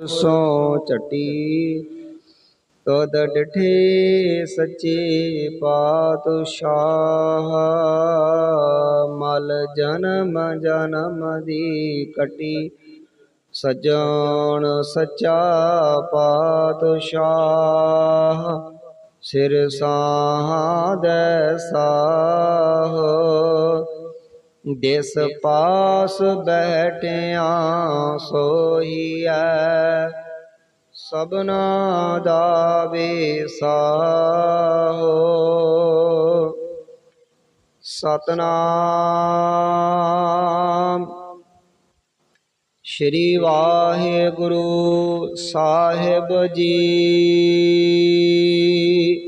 ਸੋ ਚਟੀ ਤਦ ਡਠੇ ਸੱਚੇ ਪਾਤਸ਼ਾਹ। ਮਲ ਜਨਮ ਜਨਮ ਦੀ ਕਟੀ ਸਜਣ ਸੱਚਾ ਪਾਤਸ਼ਾਹ। ਸਿਰ ਸਾਧੈ ਸਾਹ ਦਿਸ ਪਾਸ ਬੈਠਿਆ ਸੋਈਐ ਸਬਨਾ ਦਾ ਵੇਸਾਹੋ ਸਤਨਾਮ। ਸ਼੍ਰੀ ਵਾਹਿਗੁਰੂ ਸਾਹਿਬ ਜੀ।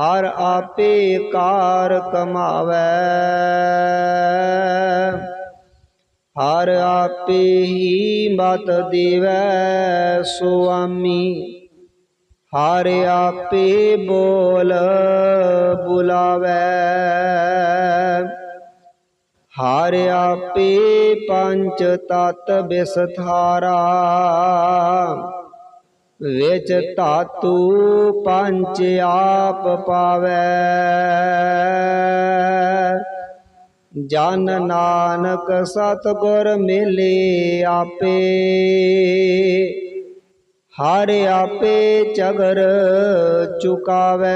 ਹਰ ਆਪੇ ਕਾਰ ਕਮਾਵੇ। ਹਰ ਆਪੇ ਹੀ ਮਤ ਦੇਵੈ ਸੁਆਮੀ। ਹਰ ਆਪੇ ਬੋਲ ਬੁਲਾਵੇ। ਹਰ ਆਪੇ ਪੰਚ ਤਤ ਬਿਸਥਾਰਾ। ਵਿੱਚ ਧਾਤੂ ਪੰਚ ਆਪ ਪਾਵੇ। ਜਨ ਨਾਨਕ ਸਤਗੁਰ ਮਿਲੇ ਆਪੇ। ਹਰ ਆਪੇ ਚਗਰ ਚੁਕਾਵੇ।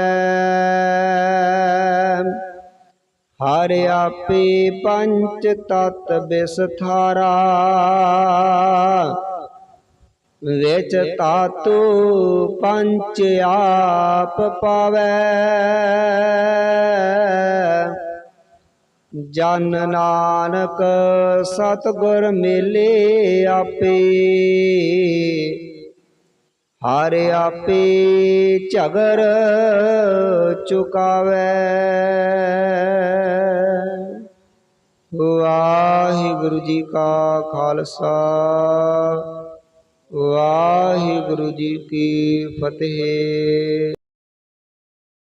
ਹਰ ਆਪੇ ਪੰਚ ਤਤ ਬਿਸਥਾਰਾ। ਵਿੱਚ ਤਾਤੂ ਪੰਚ ਆਪ ਪਾਵੇ। ਜਨ ਨਾਨਕ ਸਤਗੁਰ ਮਿਲੇ ਆਪੇ। ਹਰ ਆਪੇ ਝਗਰ ਚੁਕਾਵੇ। ਵਾਹਿਗੁਰੂ ਜੀ ਕਾ ਖਾਲਸਾ। ਵਾਹਿਗੁਰੂ ਜੀ ਕੀ ਫਤਿਹ।